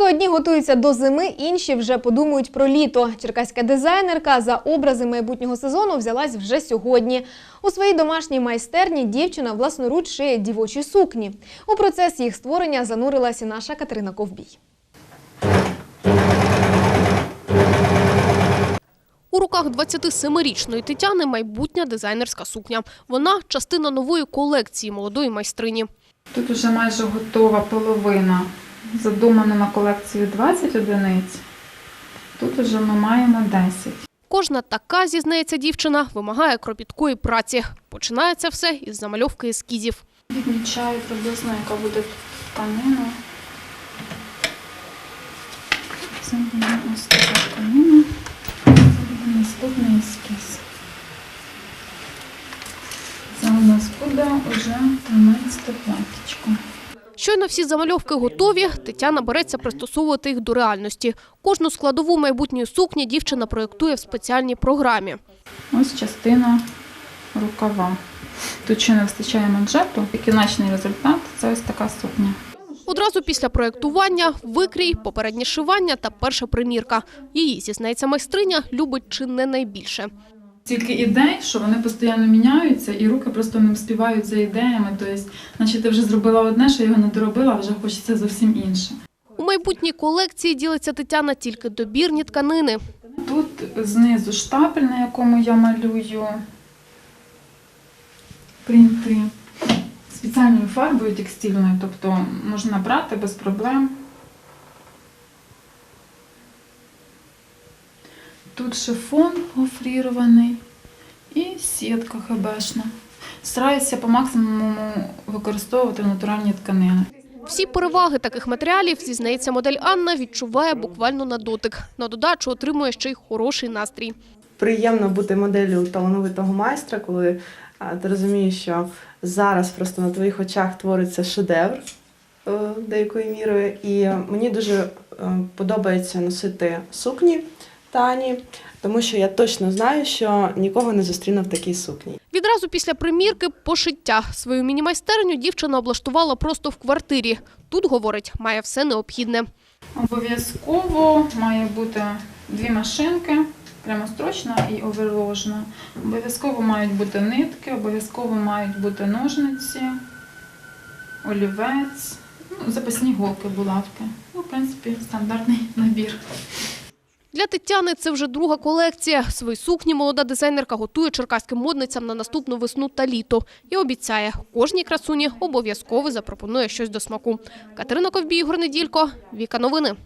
Поки одні готуються до зими, інші вже подумають про літо. Черкаська дизайнерка за образи майбутнього сезону взялась вже сьогодні. У своїй домашній майстерні дівчина власноруч шиє дівочі сукні. У процес їх створення занурилася наша Катерина Ковбій. У руках 27-річної Тетяни майбутня дизайнерська сукня. Вона частина нової колекції молодої майстрині. Тут вже майже готова половина. Задумано на колекцію 20 одиниць. Тут вже ми маємо 10. Кожна така, зізнається дівчина, вимагає кропіткої праці. Починається все із замальовки ескізів. Відмічаю приблизно, яка буде тканина. Це буде ось така тканина. Це буде наступний ескіз. Це у нас буде вже 13 платічко. Щойно всі замальовки готові, Тетяна береться пристосовувати їх до реальності. Кожну складову майбутньої сукні дівчина проєктує в спеціальній програмі. Ось частина рукава. Тут ще не вистачає манжету. І кінечний результат це ось така сукня. Одразу після проєктування – викрій, попереднє шивання та перша примірка. Її, зізнається майстриня, любить чи не найбільше. Стільки ідей, що вони постійно міняються, і руки просто не вспівають за ідеями. Тобто, наче ти вже зробила одне, що його не доробила, а вже хочеться зовсім інше. У майбутній колекції ділиться Тетяна тільки добірні тканини. Тут знизу штапель, на якому я малюю принти спеціальною фарбою текстильною, тобто можна брати без проблем. Тут шифон гофрірований і сітка хебешна. Стараюся по максимуму використовувати натуральні тканини. Всі переваги таких матеріалів, зізнається модель Анна, відчуває буквально на дотик. На додачу отримує ще й хороший настрій. приємно бути моделлю талановитого майстра, коли ти розумієш, що зараз просто на твоїх очах твориться шедевр е, деякою мірою. І мені дуже е, подобається носити сукні Тані, тому що я точно знаю, що нікого не зустріну в такій сукні. Відразу після примірки – пошиття. Свою міні-майстерню дівчина облаштувала просто в квартирі. Тут, говорить, має все необхідне. Обов'язково має бути дві машинки, прямострочна і оверложна. Обов'язково мають бути нитки, обов'язково мають бути ножниці, олівець, ну, запасні голки, булавки. Ну, в принципі, стандартний набір. Для Тетяни це вже друга колекція. Свої сукні молода дизайнерка готує черкаським модницям на наступну весну та літо. І обіцяє, кожній красуні обов'язково запропонує щось до смаку. Катерина Ковбій, Ігор Неділько, Віка Новини.